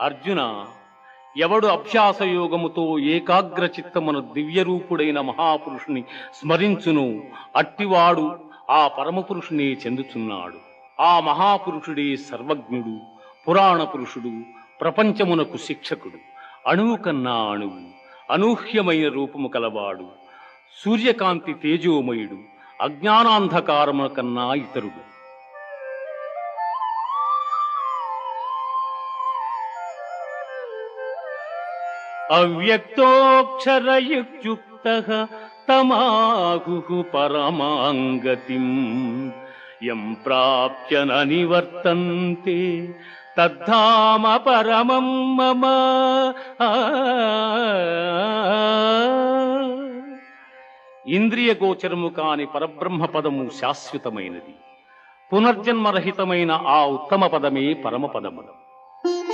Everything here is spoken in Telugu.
అర్జున ఎవడు అభ్యాసయోగముతో ఏకాగ్రచిత్తమును దివ్యరూపుడైన మహాపురుషుని స్మరించును అట్టివాడు ఆ పరమపురుషునే చెందుచున్నాడు. ఆ మహాపురుషుడే సర్వజ్ఞుడు పురాణ పురుషుడు ప్రపంచమునకు శిక్షకుడు అణువు కన్నా అణువు అనూహ్యమైన రూపము కలవాడు సూర్యకాంతి తేజోమయుడు అజ్ఞానాంధకారముల కన్నా ఇతరుడు. అవ్యక్తోక్షరయుక్త తమాహు పరమాంగతిం. యం ప్రాప్య నివర్తంతే తద్ధామ పరమం మమ. ఇంద్రియ గోచరము కాని పరబ్రహ్మ పదము శాశ్వతమైనది. పునర్జన్మరహితమైన ఆ ఉత్తమ పదమే పరమపదము